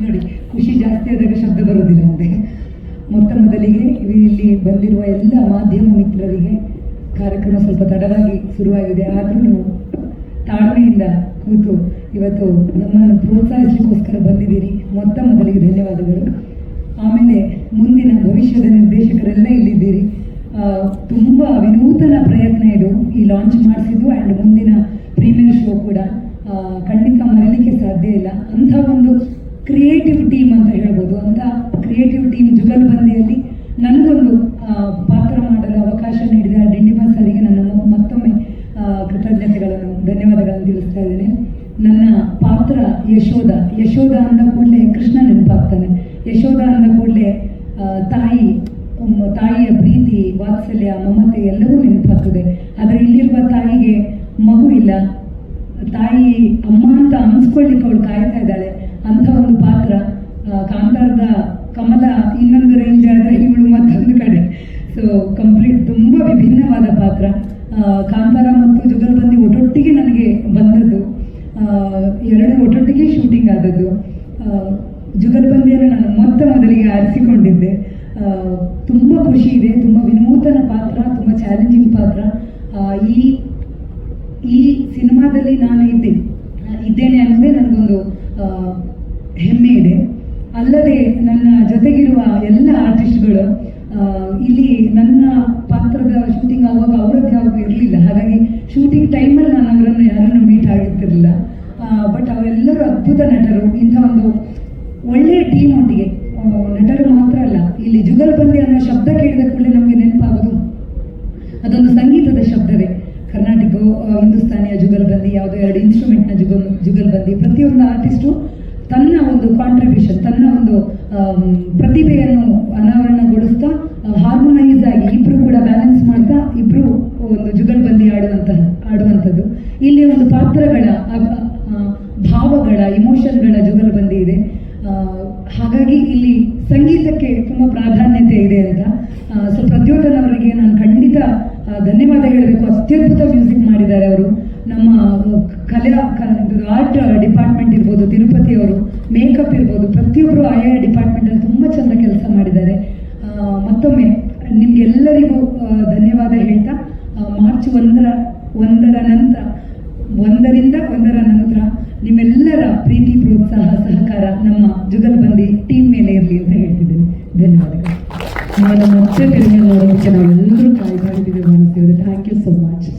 ನೋಡಿ, ಖುಷಿ ಜಾಸ್ತಿ ಆದಾಗ ಶಬ್ದ ಬರೋದಿಲ್ಲ ಮುಂದೆ ಮೊತ್ತ ಮೊದಲಿಗೆ ಇಲ್ಲಿ ಬಂದಿರುವ ಎಲ್ಲ ಮಾಧ್ಯಮ ಮಿತ್ರರಿಗೆ ಕಾರ್ಯಕ್ರಮ ಸ್ವಲ್ಪ ತಡವಾಗಿ ಶುರುವಾಗಿದೆ. ಆದರೂ ನೀವು ತಾಳ್ಮೆಯಿಂದ ಕೂತು ಇವತ್ತು ನಮ್ಮನ್ನು ಪ್ರೋತ್ಸಾಹಿಸಲಿಕ್ಕೋಸ್ಕರ ಬಂದಿದ್ದೀರಿ. ಮೊತ್ತ ಮೊದಲಿಗೆ ಧನ್ಯವಾದಗಳು. ಆಮೇಲೆ ಮುಂದಿನ ಭವಿಷ್ಯದ ನಿರ್ದೇಶಕರೆಲ್ಲ ಇಲ್ಲಿದ್ದೀರಿ. ತುಂಬ ವಿನೂತನ ಪ್ರಯತ್ನ ಇದು. ಈ ಲಾಂಚ್ ಮಾಡಿಸಿದ್ದು ಆ್ಯಂಡ್ ಮುಂದಿನ ಪ್ರೀಮಿಯರ್ ಶೋ ಕೂಡ ಖಂಡಿತ ಮರೀಲಿಕ್ಕೆ ಸಾಧ್ಯ ಇಲ್ಲ. ಅಂಥ ಒಂದು ಕ್ರಿಯೇಟಿವ್ ಟೀಮ್ ಅಂತ ಹೇಳ್ಬೋದು. ಅಂತ ಕ್ರಿಯೇಟಿವ್ ಟೀಮ್ ಜುಗಲ್ಬಂದಿಯಲ್ಲಿ ನನಗೊಂದು ಪಾತ್ರ ಮಾಡಲು ಅವಕಾಶ ನೀಡಿದ ಡಿಂಡಿಮ ಸರಿಗೆ ನನ್ನ ಮತ್ತೊಮ್ಮೆ ಕೃತಜ್ಞತೆಗಳನ್ನು, ಧನ್ಯವಾದಗಳನ್ನು ತಿಳಿಸ್ತಾ ಇದ್ದೇನೆ. ನನ್ನ ಪಾತ್ರ ಯಶೋಧ. ಯಶೋಧ ಅಂದ ಕೂಡಲೇ ಕೃಷ್ಣ ನೆನಪಾಗ್ತಾನೆ. ಯಶೋಧ ಅಂದ ಕೂಡಲೇ ತಾಯಿ ತಾಯಿಯ ಪ್ರೀತಿ, ವಾತ್ಸಲ್ಯ, ಮಮತೆ ಎಲ್ಲವೂ ನೆನಪಾಗ್ತದೆ. ಆದರೆ ಇಲ್ಲಿರುವ ತಾಯಿಗೆ ಮಗು ಇಲ್ಲ. ತಾಯಿ ಅಮ್ಮ ಅಂತ ಅನ್ಸ್ಕೊಳ್ಳಿಕ್ಕೆ ಅವಳು ಕಾಯ್ತಾ ಇದ್ದಾಳೆ. ಕಾಂತಾರದ ಕಮಲ ಇನ್ನೊಂದು ರೇಂಜ್ ಆದರೆ ಇವಳು ಮತ್ತೊಂದು ಕಡೆ. ಸೊ ಕಂಪ್ಲೀಟ್ ತುಂಬ ವಿಭಿನ್ನವಾದ ಪಾತ್ರ. ಕಾಂತಾರ ಮತ್ತು ಜುಗಲ್ಬಂದಿ ಒಟ್ಟೊಟ್ಟಿಗೆ ನನಗೆ ಬಂದದ್ದು. ಎರಡು ಒಟ್ಟೊಟ್ಟಿಗೆ ಶೂಟಿಂಗ್ ಆದದ್ದು. ಜುಗಲ್ಬಂದಿಯನ್ನು ನಾನು ಮೊತ್ತ ಮೊದಲಿಗೆ ಆರಿಸಿಕೊಂಡಿದ್ದೆ. ತುಂಬ ಖುಷಿ ಇದೆ, ತುಂಬ ವಿನೂತನ ಪಾತ್ರ, ತುಂಬ ಚಾಲೆಂಜಿಂಗ್ ಪಾತ್ರ. ಈ ಈ ಸಿನಿಮಾದಲ್ಲಿ ನಾನು ಇದ್ದೆ, ಇದ್ದೇನೆ ಅನ್ನೋದೇ ನನಗೊಂದು ಹೆಮ್ಮೆ ಇದೆ. ಅಲ್ಲದೆ ನನ್ನ ಜೊತೆಗಿರುವ ಎಲ್ಲ ಆರ್ಟಿಸ್ಟ್ಗಳು ಇಲ್ಲಿ ನನ್ನ ಪಾತ್ರದ ಶೂಟಿಂಗ್ ಆಗುವಾಗ ಅವರದ್ದು ಯಾವಾಗ ಇರಲಿಲ್ಲ. ಹಾಗಾಗಿ ಶೂಟಿಂಗ್ ಟೈಮಲ್ಲಿ ನಾನು ಅವರನ್ನು ಯಾರನ್ನು ಮೀಟ್ ಆಗಿರ್ತಿರಲಿಲ್ಲ. ಬಟ್ ಅವರೆಲ್ಲರೂ ಅದ್ಭುತ ನಟರು. ಇಂಥ ಒಂದು ಒಳ್ಳೆಯ ಟೀಮ್ ಒಟ್ಟಿಗೆ ನಟರು ಮಾತ್ರ ಅಲ್ಲ, ಇಲ್ಲಿ ಜುಗಲ್ಬಂದಿ ಅನ್ನೋ ಶಬ್ದ ಕೇಳಿದ ಕೂಡಲೇ ನಮಗೆ ನೆನಪಾಗೋದು. ಅದೊಂದು ಸಂಗೀತದ ಶಬ್ದವೇ. ಕರ್ನಾಟಕ ಹಿಂದೂಸ್ತಾನಿಯ ಜುಗಲ್ಬಂದಿ ಯಾವುದೋ ಎರಡು ಇನ್ಸ್ಟ್ರೂಮೆಂಟ್ನ ಜುಗಲ್ ಜುಗಲ್ಬಂದಿ ಪ್ರತಿಯೊಂದು ಆರ್ಟಿಸ್ಟು ತನ್ನ ಒಂದು ಕಾಂಟ್ರಿಬ್ಯೂಷನ್ ತನ್ನ ಒಂದು ಪ್ರತಿಭೆಯನ್ನು ಅನಾವರಣಗೊಳಿಸ್ತಾ ಹಾರ್ಮೋನೈಸ್ ಆಗಿ ಇಬ್ರು ಕೂಡ ಬ್ಯಾಲೆನ್ಸ್ ಮಾಡ್ತಾ ಇಬ್ರು ಒಂದು ಜುಗಲ್ಬಂದಿ ಆಡುವಂತಹ, ಆಡುವಂಥದ್ದು. ಇಲ್ಲಿ ಒಂದು ಪಾತ್ರಗಳ ಭಾವಗಳ ಇಮೋಷನ್ಗಳ ಜುಗಲ್ಬಂದಿ ಇದೆ. ಹಾಗಾಗಿ ಇಲ್ಲಿ ಸಂಗೀತಕ್ಕೆ ತುಂಬ ಪ್ರಾಧಾನ್ಯತೆ ಇದೆ ಅಂತ. ಸೊ ಪ್ರದ್ಯೋತನ್ ಅವರಿಗೆ ನಾನು ಖಂಡಿತ ಧನ್ಯವಾದ ಹೇಳಬೇಕು. ಅತ್ಯದ್ಭುತ ಮ್ಯೂಸಿಕ್ ಮಾಡಿದ್ದಾರೆ ಅವರು. ನಮ್ಮ ಕಲೆ ಆರ್ಟ್ ಡಿಪಾರ್ಟ್ಮೆಂಟ್ ಇರ್ಬೋದು ತಿರುಪತಿಯವರು ಮೇಕಪ್ ಇರ್ಬೋದು ಪ್ರತಿಯೊಬ್ಬರು ಆಯಾ ಡಿಪಾರ್ಟ್ಮೆಂಟಲ್ಲಿ ತುಂಬ ಚೆಂದ ಕೆಲಸ ಮಾಡಿದ್ದಾರೆ. ಮತ್ತೊಮ್ಮೆ ನಿಮಗೆಲ್ಲರಿಗೂ ಧನ್ಯವಾದ ಹೇಳ್ತಾ ಮಾರ್ಚ್ ಒಂದರ ಒಂದರ ನಂತರ, ಒಂದರಿಂದ ಒಂದರ ನಂತರ ನಿಮ್ಮೆಲ್ಲರ ಪ್ರೀತಿ, ಪ್ರೋತ್ಸಾಹ, ಸಹಕಾರ ನಮ್ಮ ಜುಗಲ್ಬಂದಿ ಟೀಮ್ ಮೇಲೆ ಇರಲಿ ಅಂತ ಹೇಳ್ತಿದ್ದೇನೆ. ಧನ್ಯವಾದಗಳು. ಮತ್ತೆ ತಿರುಗಿ ನೋಡೋದಕ್ಕೆ ನಾವೆಲ್ಲರೂ ಕಾಯ್ತಾ ಇದ್ದೀವಿ ಥ್ಯಾಂಕ್ ಯು ಸೊ ಮಚ್